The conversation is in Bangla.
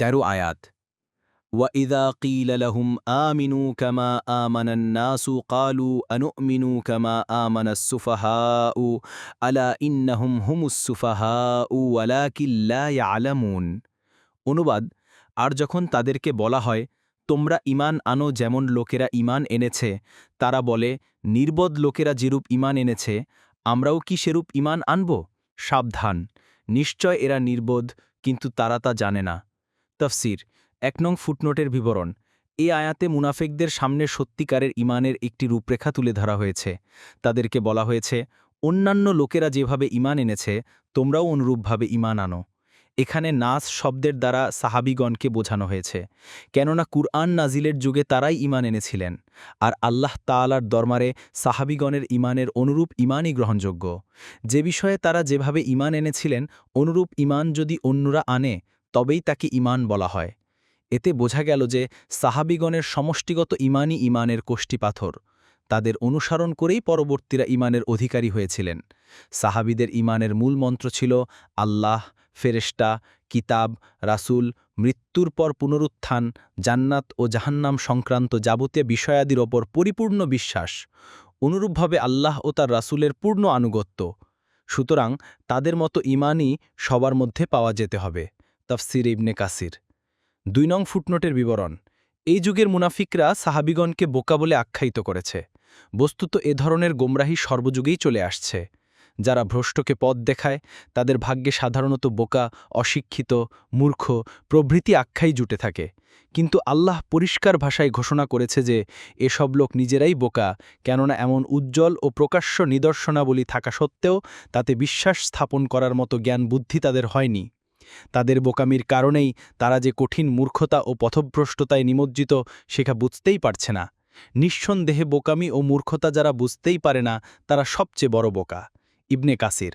তেরো আয়াত وَإِذَا قِيلَ لَهُمْ آمِنُوا كَمَا آمَنَ النَّاسُ قَالُوا أَنُؤْمِنُ كَمَا آمَنَ السُّفَهَاءُ أَلَا إِنَّهُمْ هُمُ السُّفَهَاءُ وَلَكِنْ لَا يَعْلَمُونَ অনুবাদ আর যখন তাদেরকে বলা হয় তোমরা ইমান আনো যেমন লোকেরা ইমান এনেছে তারা বলে নির্বোধ লোকেরা যেরূপ ইমান এনেছে আমরাও কি সেরূপ ইমান আনব সাবধান নিশ্চয় এরা নির্বোধ কিন্তু তারা তা জানে না তফসির, এক নং ফুটনোটের বিবরণ। এ আয়াতে মুনাফেকদের সামনে সত্যিকারের ইমানের একটি রূপরেখা তুলে ধরা হয়েছে। তাদেরকে বলা হয়েছে, অন্যান্য লোকেরা যেভাবে ইমান এনেছে, তোমরাও অনুরূপভাবে ইমান আনো। এখানে নাস শব্দের দ্বারা সাহাবিগণকে বোঝানো হয়েছে, কেননা কুরআন নাজিলের যুগে তারাই ইমান এনেছিলেন, আর আল্লাহ তাআলার দরমারে সাহাবিগণের ইমানের অনুরূপ ইমানই গ্রহণযোগ্য। যে বিষয়ে তারা যেভাবে ইমান এনেছিলেন, অনুরূপ ইমান যদি অন্যরা আনে তবেই তাকে ইমান বলা হয়। এতে বোঝা গেল যে সাহাবিগণের সমষ্টিগত ইমানই ইমানের কোষ্টি পাথর। তাদের অনুসরণ করেই পরবর্তীরা ইমানের অধিকারী হয়েছিলেন। সাহাবিদের ইমানের মূল মন্ত্র ছিল আল্লাহ, ফেরেশতা, কিতাব, রাসূল, মৃত্যুর পর পুনরুত্থান, জান্নাত ও জাহান্নাম সংক্রান্ত যাবতীয় বিষয়াদির ওপর পরিপূর্ণ বিশ্বাস। অনুরূপভাবে আল্লাহ ও তার রাসূলের পূর্ণ আনুগত্য। সুতরাং তাদের মতো ইমানই সবার মধ্যে পাওয়া যেতে হবে। তফসির ইবনে কাসির। দুই নং ফুটনোটের বিবরণ, এই যুগের মুনাফিকরা সাহাবিগণকে বোকা বলে আখ্যায়িত করেছে। বস্তুত এ ধরনের গোমরাহি সর্বযুগেই চলে আসছে। যারা ভ্রষ্টকে পথ দেখায়, তাদের ভাগ্যে সাধারণত বোকা, অশিক্ষিত, মূর্খ, প্রভৃতি আখ্যাই জুটে থাকে। কিন্তু আল্লাহ পরিষ্কার ভাষায় ঘোষণা করেছে যে, এসব লোক নিজেরাই বোকা, কেননা এমন উজ্জ্বল ও প্রকাশ্য নিদর্শনাবলী থাকা সত্ত্বেও তাতে বিশ্বাস স্থাপন করার মতো জ্ঞান বুদ্ধি তাদের হয়নি। তাদের বোকামির কারণেই তারা যে কঠিন মূর্খতা ও পথভ্রষ্টতায় নিমজ্জিত সেখা বুঝতেই পারছে না। নিঃসন্দেহে বোকামি ও মূর্খতা যারা বুঝতেই পারে না, তারা সবচেয়ে বড় বোকা। ইবনে কাসির